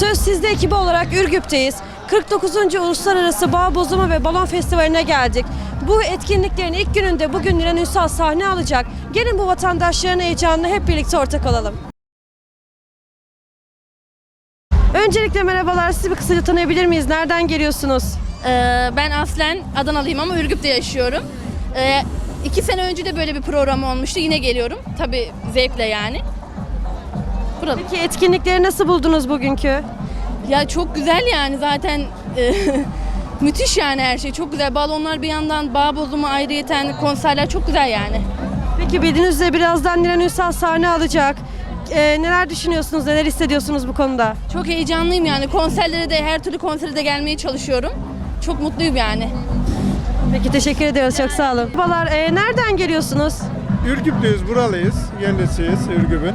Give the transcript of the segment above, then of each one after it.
Söz Sizde ekibi olarak Ürgüp'teyiz. 49. Uluslararası Bağ Bozuma ve Balon Festivali'ne geldik. Bu etkinliklerin ilk gününde bugün Niran Ünsal sahne alacak. Gelin bu vatandaşların heyecanına hep birlikte ortak olalım. Öncelikle merhabalar. Sizi bir kısaca tanıyabilir miyiz? Nereden geliyorsunuz? Ee, ben aslen Adanalıyım ama Ürgüp'te yaşıyorum. Ee, iki sene önce de böyle bir program olmuştu. Yine geliyorum. Tabii zevkle yani. Burada. Peki etkinlikleri nasıl buldunuz bugünkü? Ya çok güzel yani zaten e, müthiş yani her şey. Çok güzel. Balonlar bir yandan, bağ bozumu ayrıyeten konserler çok güzel yani. Peki bildiğiniz üzere birazdan Niran Ünsal sahne alacak. Ee, neler düşünüyorsunuz, neler hissediyorsunuz bu konuda? Çok heyecanlıyım yani. Konserlere de her türlü konsere de gelmeye çalışıyorum. Çok mutluyum yani. Peki teşekkür ediyoruz, çok sağ olun. Merhabalar, ee, nereden geliyorsunuz? Ürgüplüyüz, buralıyız. Yerlisiyiz Ürgüp'ün.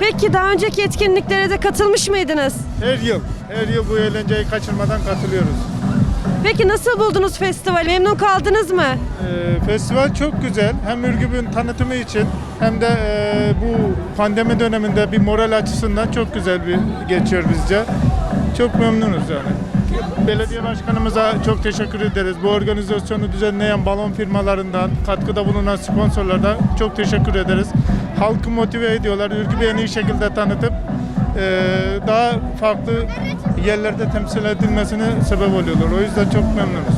Peki daha önceki etkinliklere de katılmış mıydınız? Her yıl, her yıl bu eğlenceyi kaçırmadan katılıyoruz. Peki nasıl buldunuz festivali? Memnun kaldınız mı? Ee, festival çok güzel. Hem Ürgüp'ün tanıtımı için hem de e, bu pandemi döneminde bir moral açısından çok güzel bir geçiyor bizce. Çok memnunuz yani. Belediye başkanımıza çok teşekkür ederiz. Bu organizasyonu düzenleyen balon firmalarından, katkıda bulunan sponsorlardan çok teşekkür ederiz. Halkı motive ediyorlar. Ürgüp'ü en iyi şekilde tanıtıp e, daha farklı yerlerde temsil edilmesine sebep oluyorlar. O yüzden çok memnunuz.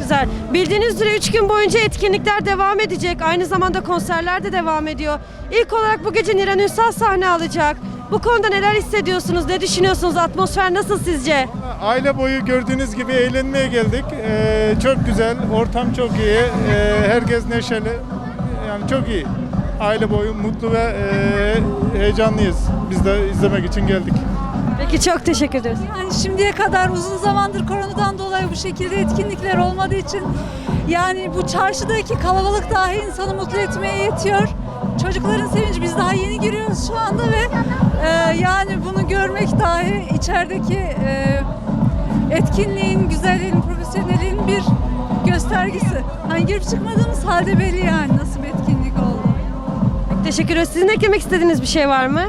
Güzel. Bildiğiniz üzere 3 gün boyunca etkinlikler devam edecek. Aynı zamanda konserler de devam ediyor. İlk olarak bu gece Niran Ünsal sahne alacak. Bu konuda neler hissediyorsunuz? Ne düşünüyorsunuz? Atmosfer nasıl sizce? Aile boyu gördüğünüz gibi eğlenmeye geldik. Ee, çok güzel, ortam çok iyi, Ee, herkes neşeli. Yani çok iyi. Aile boyu mutlu ve e, heyecanlıyız. Biz de izlemek için geldik. Peki çok teşekkür ederiz. Yani şimdiye kadar uzun zamandır koronadan dolayı bu şekilde etkinlikler olmadığı için yani bu çarşıdaki kalabalık dahi insanı mutlu etmeye yetiyor. Çocukların sevinci biz daha yeni giriyoruz şu anda ve e, yani bunu görmek dahi içerideki e, etkinliğin, güzelliğin, profesyonelliğin bir göstergesi. Hani girip çıkmadığımız halde belli yani nasıl bir etkinlik. Teşekkür ederiz. Sizin eklemek istediğiniz bir şey var mı?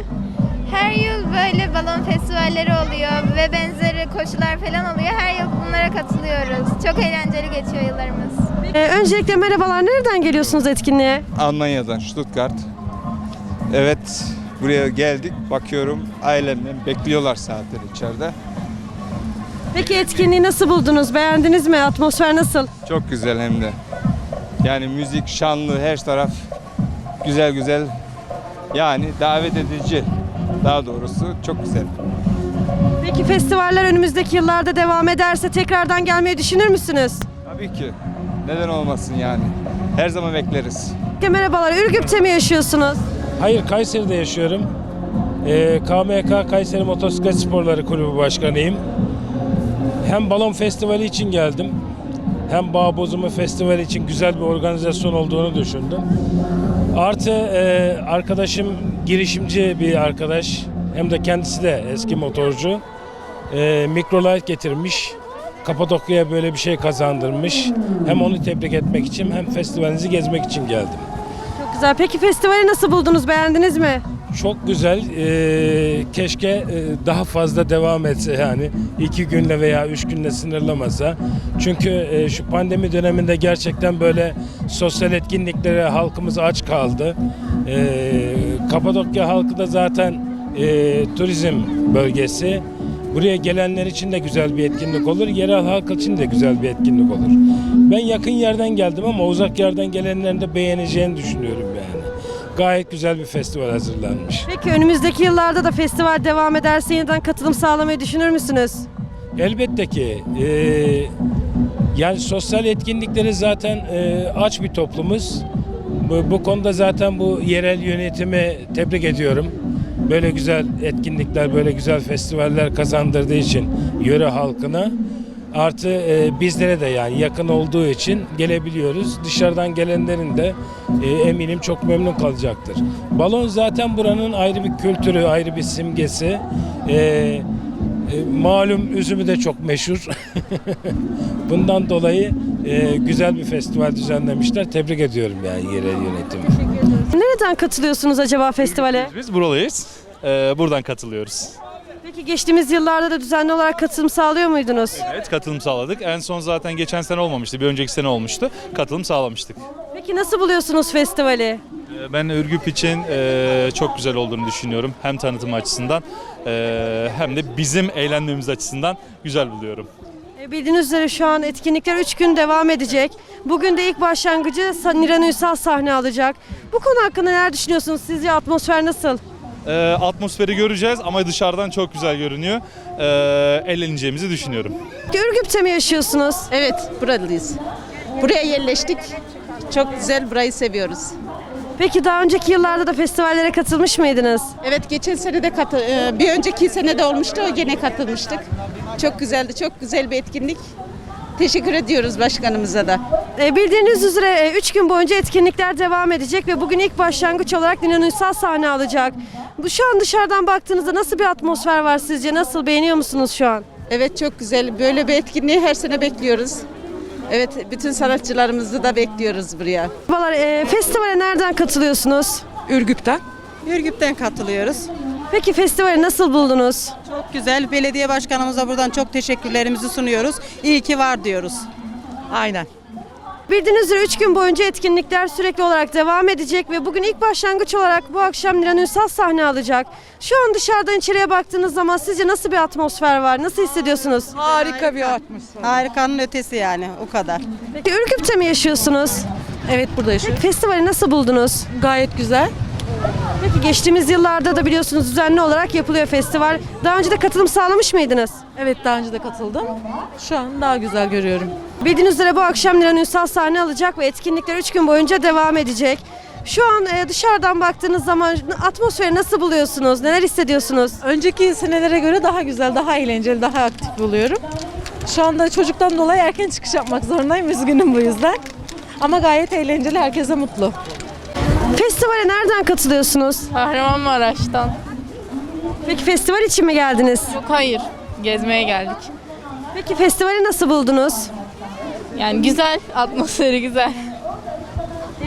Her yıl böyle balon festivalleri oluyor ve benzeri koşular falan oluyor. Her yıl bunlara katılıyoruz. Çok eğlenceli geçiyor yıllarımız. Ee, öncelikle merhabalar. Nereden geliyorsunuz etkinliğe? Almanya'dan, Stuttgart. Evet, buraya geldik. Bakıyorum ailemle bekliyorlar saatler içeride. Peki etkinliği nasıl buldunuz? Beğendiniz mi? Atmosfer nasıl? Çok güzel hem de. Yani müzik, şanlı, her taraf güzel güzel. Yani davet edici. Daha doğrusu çok güzel. Peki festivaller önümüzdeki yıllarda devam ederse tekrardan gelmeyi düşünür müsünüz? Tabii ki. Neden olmasın yani. Her zaman bekleriz. Peki, Merhabalar. Ürgüp'te mi yaşıyorsunuz? Hayır Kayseri'de yaşıyorum. Ee, KMK Kayseri Motosiklet Sporları Kulübü Başkanıyım. Hem balon festivali için geldim. Hem bağ bozumu festivali için güzel bir organizasyon olduğunu düşündüm. Artı e, arkadaşım girişimci bir arkadaş. Hem de kendisi de eski motorcu. E, Mikrolight getirmiş. Kapadokya'ya böyle bir şey kazandırmış. Hem onu tebrik etmek için hem festivalinizi gezmek için geldim. Çok güzel. Peki festivali nasıl buldunuz? Beğendiniz mi? Çok güzel. Ee, keşke e, daha fazla devam etse yani iki günle veya üç günle sınırlamasa. Çünkü e, şu pandemi döneminde gerçekten böyle sosyal etkinliklere halkımız aç kaldı. Ee, Kapadokya halkı da zaten e, turizm bölgesi. Buraya gelenler için de güzel bir etkinlik olur. Yerel halk için de güzel bir etkinlik olur. Ben yakın yerden geldim ama uzak yerden gelenlerin de beğeneceğini düşünüyorum yani. Gayet güzel bir festival hazırlanmış. Peki önümüzdeki yıllarda da festival devam ederse yeniden katılım sağlamayı düşünür müsünüz? Elbette ki e, yani sosyal etkinlikleri zaten e, aç bir toplumuz. Bu, bu konuda zaten bu yerel yönetimi tebrik ediyorum. Böyle güzel etkinlikler, böyle güzel festivaller kazandırdığı için yöre halkına. Artı e, bizlere de yani yakın olduğu için gelebiliyoruz. Dışarıdan gelenlerin de e, eminim çok memnun kalacaktır. Balon zaten buranın ayrı bir kültürü, ayrı bir simgesi. E, e, malum üzümü de çok meşhur. Bundan dolayı e, güzel bir festival düzenlemişler. Tebrik ediyorum yani yerel yönetimi. Nereden katılıyorsunuz acaba festivale? Biz buralıyız. Ee, buradan katılıyoruz. Peki geçtiğimiz yıllarda da düzenli olarak katılım sağlıyor muydunuz? Evet katılım sağladık. En son zaten geçen sene olmamıştı. Bir önceki sene olmuştu. Katılım sağlamıştık. Peki nasıl buluyorsunuz festivali? Ee, Ben Ürgüp için e, çok güzel olduğunu düşünüyorum. Hem tanıtım açısından e, hem de bizim eğlenmemiz açısından güzel buluyorum. E, Bildiğiniz üzere şu an etkinlikler 3 gün devam edecek. Bugün de ilk başlangıcı Niran Ünsal sahne alacak. Bu konu hakkında neler düşünüyorsunuz? Sizce atmosfer nasıl? E, atmosferi göreceğiz ama dışarıdan çok güzel görünüyor. E, eğleneceğimizi düşünüyorum. Ürgüp'te mi yaşıyorsunuz? Evet, buralıyız. Buraya yerleştik. Çok güzel, burayı seviyoruz. Peki daha önceki yıllarda da festivallere katılmış mıydınız? Evet, geçen sene de katı, e, bir önceki sene de olmuştu, gene katılmıştık. Çok güzeldi, çok güzel bir etkinlik. Teşekkür ediyoruz başkanımıza da. E, bildiğiniz üzere 3 gün boyunca etkinlikler devam edecek ve bugün ilk başlangıç olarak Niran Ünsal sahne alacak. Bu şu an dışarıdan baktığınızda nasıl bir atmosfer var sizce? Nasıl beğeniyor musunuz şu an? Evet, çok güzel. Böyle bir etkinliği her sene bekliyoruz. Evet, bütün sanatçılarımızı da bekliyoruz buraya. Merhabalar, e, festivale nereden katılıyorsunuz? Ürgüp'ten. Ürgüp'ten katılıyoruz. Peki festivali nasıl buldunuz? Çok güzel. Belediye başkanımıza buradan çok teşekkürlerimizi sunuyoruz. İyi ki var diyoruz. Aynen. Bildiğiniz üzere 3 gün boyunca etkinlikler sürekli olarak devam edecek ve bugün ilk başlangıç olarak bu akşam Niran Ünsal sahne alacak. Şu an dışarıdan içeriye baktığınız zaman sizce nasıl bir atmosfer var? Nasıl hissediyorsunuz? Harika bir atmosfer. Harikanın ötesi yani o kadar. Peki Ürgüp'te mi yaşıyorsunuz? Evet burada yaşıyoruz. Festivali nasıl buldunuz? Gayet güzel. Peki geçtiğimiz yıllarda da biliyorsunuz düzenli olarak yapılıyor festival. Daha önce de katılım sağlamış mıydınız? Evet daha önce de katıldım. Şu an daha güzel görüyorum. Bildiğiniz üzere bu akşam Niran Ünsal sahne alacak ve etkinlikler 3 gün boyunca devam edecek. Şu an e, dışarıdan baktığınız zaman atmosferi nasıl buluyorsunuz? Neler hissediyorsunuz? Önceki senelere göre daha güzel, daha eğlenceli, daha aktif buluyorum. Şu anda çocuktan dolayı erken çıkış yapmak zorundayım. Üzgünüm bu yüzden. Ama gayet eğlenceli, herkese mutlu. Festivale nereden katılıyorsunuz? Kahramanmaraş'tan. Peki festival için mi geldiniz? Yok hayır. Gezmeye geldik. Peki festivali nasıl buldunuz? Yani güzel, atmosferi güzel.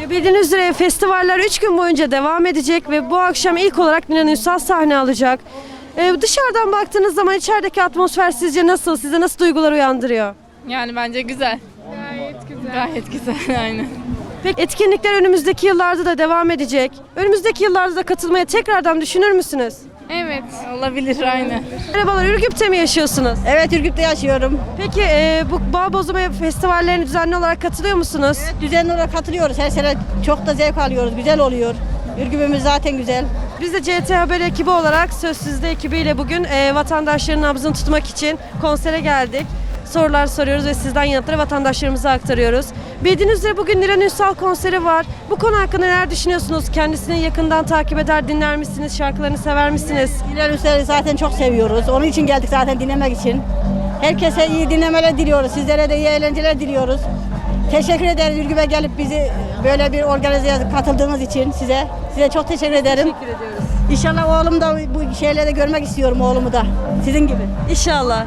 E, Bildiğiniz üzere festivaller 3 gün boyunca devam edecek ve bu akşam ilk olarak Nilan Ünsal sahne alacak. E, dışarıdan baktığınız zaman içerideki atmosfer sizce nasıl? Size nasıl duygular uyandırıyor? Yani bence güzel. Gayet güzel. Gayet güzel, aynen. Peki etkinlikler önümüzdeki yıllarda da devam edecek. Önümüzdeki yıllarda da katılmaya tekrardan düşünür müsünüz? Evet. Olabilir, aynen. Merhabalar, Ürgüp'te mi yaşıyorsunuz? Evet Ürgüp'te yaşıyorum. Peki e, bu bağ bozuma festivallerine düzenli olarak katılıyor musunuz? Düzenli olarak katılıyoruz. Her sene çok da zevk alıyoruz. Güzel oluyor. Ürgüp'ümüz zaten güzel. Biz de CT Haber ekibi olarak Sözsüzde ekibiyle bugün e, vatandaşların nabzını tutmak için konsere geldik. Sorular soruyoruz ve sizden yanıtları vatandaşlarımıza aktarıyoruz. Bildiğiniz üzere bugün Niran Ünsal konseri var. Bu konu hakkında neler düşünüyorsunuz? Kendisini yakından takip eder, dinler misiniz? Şarkılarını sever misiniz? Hilal Üstel'i zaten çok seviyoruz. Onun için geldik zaten dinlemek için. Herkese iyi dinlemeler diliyoruz. Sizlere de iyi eğlenceler diliyoruz. Teşekkür ederiz Ürgüp'e gelip bizi böyle bir organizeye katıldığınız için size. Size çok teşekkür ederim. Teşekkür ediyoruz. İnşallah oğlum da bu şeyleri de görmek istiyorum oğlumu da. Sizin gibi. İnşallah.